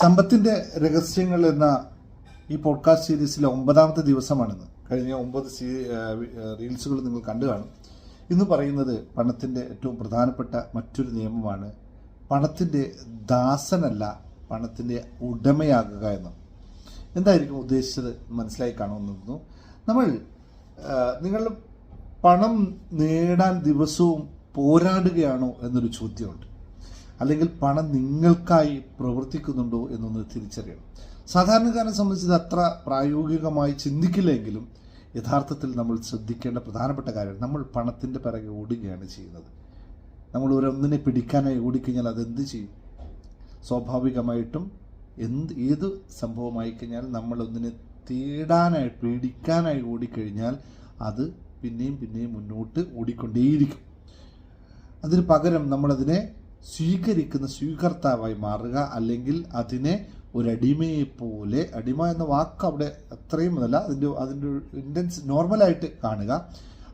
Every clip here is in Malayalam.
സമ്പത്തിന്റെ രഹസ്യങ്ങൾ എന്ന ഈ പോഡ്കാസ്റ്റ് സീരീസിലെ ഒമ്പതാമത്തെ ദിവസമാണിന്ന്. കഴിഞ്ഞ ഒമ്പത് സീ റീൽസുകൾ നിങ്ങൾ കണ്ടു കാണും. ഇന്ന് പറയുന്നത് പണത്തിന്റെ ഏറ്റവും പ്രധാനപ്പെട്ട മറ്റൊരു നിയമമാണ് പണത്തിന്റെ ദാസനല്ല പണത്തിന്റെ ഉടമയാകുക എന്ന്. എന്തായിരിക്കും ഉദ്ദേശിച്ചത് മനസ്സിലായി കാണുമെന്നു നമ്മൾ നിങ്ങൾ പണം നേടാൻ ദിവസവും പോരാടുകയാണോ എന്നൊരു ചോദ്യമുണ്ട്. അല്ലെങ്കിൽ പണം നിങ്ങൾക്കായി പ്രവർത്തിക്കുന്നുണ്ടോ എന്നൊന്ന് തിരിച്ചറിയണം. സാധാരണക്കാരനെ സംബന്ധിച്ച് അത്ര പ്രായോഗികമായി ചിന്തിക്കില്ലെങ്കിലും യഥാർത്ഥത്തിൽ നമ്മൾ ശ്രദ്ധിക്കേണ്ട പ്രധാനപ്പെട്ട കാര്യം നമ്മൾ പണത്തിന്റെ പിറകെ ഓടുകയാണ് ചെയ്യുന്നത്. നമ്മൾ ഒരൊന്നിനെ പിടിക്കാനായി ഓടിക്കഴിഞ്ഞാൽ അതെന്ത് ചെയ്യും? സ്വാഭാവികമായിട്ടും എന്ത് ഏത് സംഭവമായി കഴിഞ്ഞാൽ നമ്മൾ ഒന്നിനെ തേടാനായി പിടിക്കാനായി ഓടിക്കഴിഞ്ഞാൽ അത് പിന്നെയും പിന്നെയും മുന്നോട്ട് ഓടിക്കൊണ്ടേയിരിക്കും. അതിന് പകരം നമ്മളതിനെ സ്വീകരിക്കുന്ന സ്വീകർത്താവായി മാറുക അല്ലെങ്കിൽ അതിനെ ഒരു അടിമയെ പോലെ അടിമ എന്ന വാക്ക് അവിടെ അത്രയും അതല്ല അതിന്റെ അതിന്റെ ഇന്റൻസ് നോർമലായിട്ട് കാണുക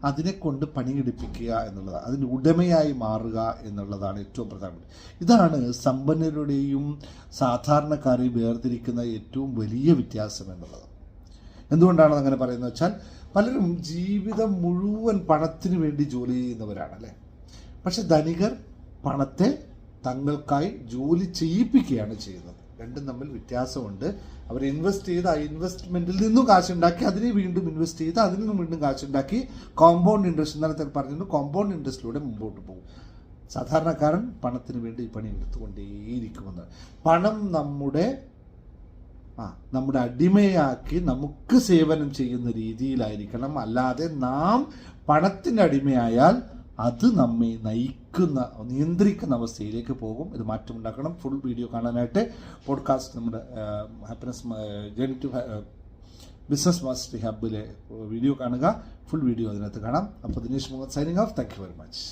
അതിനെ കൊണ്ട് പണിയെടുപ്പിക്കുക എന്നുള്ളതാണ് അതിന്റെ ഉടമയായി മാറുക എന്നുള്ളതാണ് ഏറ്റവും പ്രധാനപ്പെട്ട ഇതാണ് സമ്പന്നരുടെയും സാധാരണക്കാരെയും വേർതിരിക്കുന്ന ഏറ്റവും വലിയ വ്യത്യാസം എന്നുള്ളത്. എന്തുകൊണ്ടാണ് അങ്ങനെ പറയുന്നത് വെച്ചാൽ പലരും ജീവിതം മുഴുവൻ പണത്തിന് വേണ്ടി ജോലി ചെയ്യുന്നവരാണ് അല്ലേ പക്ഷെ ധനികർ പണത്തെ തങ്ങൾക്കായി ജോലി ചെയ്യിപ്പിക്കുകയാണ് ചെയ്യുന്നത്. രണ്ടും തമ്മിൽ വ്യത്യാസമുണ്ട്. അവർ ഇൻവെസ്റ്റ് ചെയ്ത് ആ ഇൻവെസ്റ്റ്മെന്റിൽ നിന്നും കാശുണ്ടാക്കി അതിനെ വീണ്ടും ഇൻവെസ്റ്റ് ചെയ്ത് അതിൽ നിന്നും വീണ്ടും കാശുണ്ടാക്കി കോമ്പൗണ്ട് ഇൻട്രസ്റ്റ് നേരത്തെ പറഞ്ഞിരുന്നു. കോമ്പൗണ്ട് ഇൻട്രസ്റ്റിലൂടെ മുമ്പോട്ട് പോകും. സാധാരണക്കാരൻ പണത്തിന് വേണ്ടി ഈ പണി എടുത്തുകൊണ്ടേയിരിക്കുമെന്ന്. പണം നമ്മുടെ ആ നമ്മുടെ അടിമയാക്കി നമുക്ക് സേവനം ചെയ്യുന്ന രീതിയിലായിരിക്കണം. അല്ലാതെ നാം പണത്തിന്റെ അടിമയായാൽ അത് നമ്മെ നയിക്കുന്ന നിയന്ത്രിക്കുന്ന അവസ്ഥയിലേക്ക് പോകും. ഇത് മാറ്റമുണ്ടാക്കണം ഫുൾ വീഡിയോ കാണാനായിട്ട് പോഡ്കാസ്റ്റ് നമ്മുടെ happiness journey to business mastery ഹബിലെ video കാണുക. ഫുൾ വീഡിയോ അതിനകത്ത് കാണാം. അപ്പോൾ Dinesh Muhammad signing off thank you very much